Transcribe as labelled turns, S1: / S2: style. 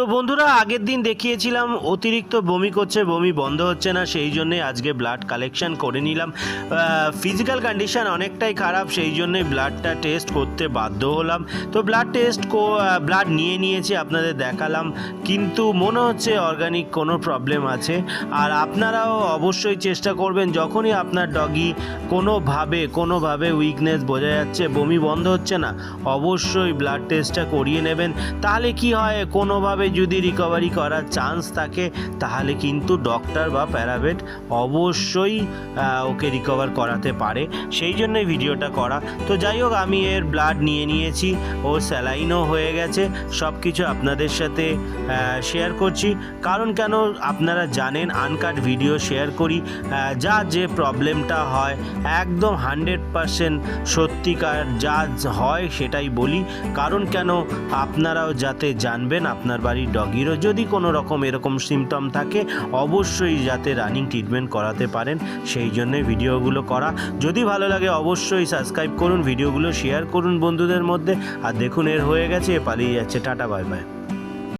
S1: তো বন্ধুরা, আগের দিন দেখিয়েছিলাম, অতিরিক্ত বমি করছে, বমি বন্ধ হচ্ছে না, সেই জন্যে আজকে ব্লাড কালেকশন করে নিলাম। ফিজিক্যাল কন্ডিশন অনেকটাই খারাপ, সেই জন্যই ব্লাডটা টেস্ট করতে বাধ্য হলাম। তো ব্লাড টেস্ট ব্লাড নিয়ে নিয়েছি, আপনাদের দেখালাম। কিন্তু মনে হচ্ছে অর্গানিক কোনো প্রবলেম আছে। আর আপনারাও অবশ্যই চেষ্টা করবেন, যখনই আপনার ডগি কোনোভাবে কোনোভাবে উইকনেস বোঝা যাচ্ছে, বমি বন্ধ হচ্ছে না, অবশ্যই ব্লাড টেস্টটা করিয়ে নেবেন। তাহলে কি হয়, কোনোভাবে যদি রিকভারি করার চান্স থাকে, তাহলে কিন্তু ডক্টর বা প্যারাভেট অবশ্যই ওকে রিকভার করাতে পারে। সেই জন্যই ভিডিওটা করা। তো যাই হোক, আমি এর ব্লাড নিয়ে নিয়েছি, ও স্যালাইনও হয়ে গেছে। সব কিছু আপনাদের সাথে শেয়ার করছি। কারণ কেন আপনারা জানেন আনকাট ভিডিও শেয়ার করি। যা যে প্রবলেমটা হয়, একদম হান্ড্রেড পারসেন্ট সত্যিকার যা হয় সেটাই বলি। কারণ কেন আপনারাও যাতে জানবেন, আপনার বাড়ির ডগিরও যদি কোনো রকম এরকম সিমটম থাকে, অবশ্যই যাতে রানিং ট্রিটমেন্ট করাতে পারেন। সেই জন্য ভিডিওগুলো করা। যদি ভালো লাগে অবশ্যই সাবস্ক্রাইব করুন, ভিডিওগুলো শেয়ার করুন বন্ধুদের মধ্যে। আর দেখুন, এর হয়ে গেছে পালিয়ে যাচ্ছে। Tata bye bye